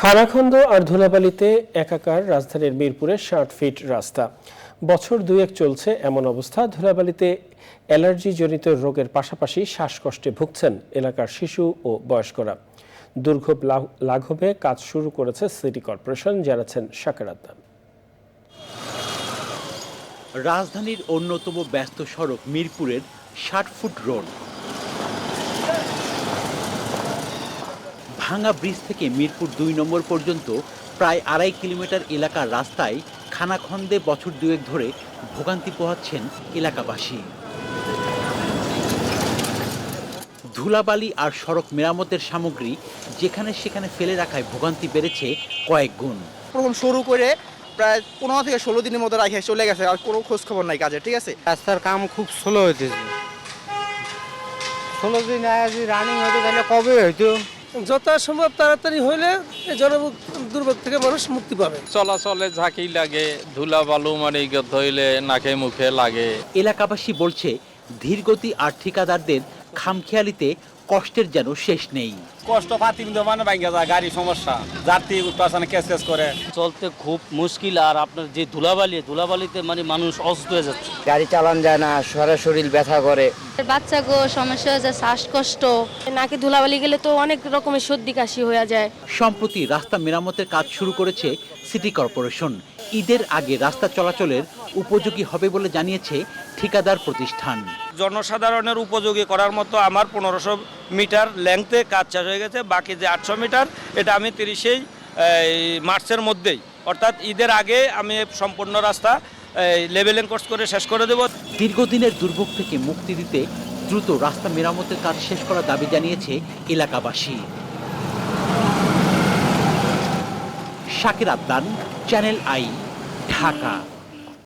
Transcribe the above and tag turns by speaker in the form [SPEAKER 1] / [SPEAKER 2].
[SPEAKER 1] খানাখন্দ আর ধুলাবালিতে একাকার রাজধানীর মিরপুরে ষাট ফিট রাস্তা। বছর দুয়েক চলছে এমন অবস্থা। ধুলাবালিতে অ্যালার্জিজনিত রোগের পাশাপাশি শ্বাসকষ্টে ভুগছেন এলাকার শিশু ও বয়স্করা। দুর্ভোগ লাঘবে কাজ শুরু করেছে সিটি কর্পোরেশন, জানাচ্ছেন শাকের আদনান
[SPEAKER 2] রাজধানীর অন্যতম ব্যস্ত সড়ক মিরপুরের ষাট ফুট রোড। ভাঙা ব্রিজ থেকে মিরপুর দুই নম্বর পর্যন্ত প্রায় আড়াই কিলোমিটার এলাকার রাস্তায় খানাখন্দে বছর দুয়েক ধরে ভোগান্তি পোহাচ্ছেন এলাকাবাসী। ধুলাবালি আর সড়ক মেরামতের সামগ্রী যেখানে সেখানে ফেলে রাখায় ভোগান্তি বেড়েছে কয়েক গুণ।
[SPEAKER 3] প্রথম শুরু করে প্রায় পনেরো থেকে ষোলো দিনের মতো রাখে চলে গেছে আর কোনো খোঁজ খবর নাই কাজে ঠিক আছে?
[SPEAKER 4] রাস্তার কাম খুব স্লো হইতেছে। ষোলো দিন আগে রানিং হতো তাহলে কবে হইতো?
[SPEAKER 5] যথাসম্ভব তাড়াতাড়ি হইলে এই জন দুর্ভোগ থেকে মানুষ মুক্তি পাবে।
[SPEAKER 6] চলাচলে ঝাঁকি লাগে ধুলা বালু মানে হইলে নাকে মুখে লাগে।
[SPEAKER 2] এলাকাবাসী বলছে ধীরগতি আর ঠিকাদারদের খামখেয়ালিতে কষ্টের যেন শেষ নেই।
[SPEAKER 7] কষ্ট পাতি কিন্তু মানে ভাঙ্গা যায় গাড়ি সমস্যা। যাত্রী উঠতে কেস কেস করে।
[SPEAKER 8] চলতে খুব মুশকিল আর আপনার যে ধুলাবালি ধুলাবালিতে মানে মানুষ অসুস্থ হয়ে যাচ্ছে।
[SPEAKER 4] গাড়ি চালান যায় না সারা শরীর ব্যথা করে।
[SPEAKER 9] বাচ্চা গো সমস্যা হয়ে যায় শ্বাসকষ্ট। নাকি ধুলাবালি গেলে তো অনেক রকমের সর্দি কাশি হয়ে যায়।
[SPEAKER 2] সম্প্রতি রাস্তা মেরামতের কাজ শুরু করেছে সিটি কর্পোরেশন। ঈদের আগে রাস্তা চলাচলের উপযোগী হবে বলে জানিয়েছে ঠিকাদার প্রতিষ্ঠান।
[SPEAKER 7] জনসাধারণের উপযোগী করার মতো আমার পনেরোশো মিটার লেংথে কাজ শেষ হয়ে গেছে বাকি যে আটশো মিটার এটা আমি তিরিশেই মার্চের মধ্যেই। অর্থাৎ ঈদের আগে আমি সম্পূর্ণ রাস্তা লেভেলিং কোর্স করে শেষ করে দেবো।
[SPEAKER 2] দীর্ঘদিনের দুর্ভোগ থেকে মুক্তি দিতে দ্রুত রাস্তা মেরামতের কাজ শেষ করার দাবি জানিয়েছে এলাকাবাসী। Shakir Adnan channel I Dhaka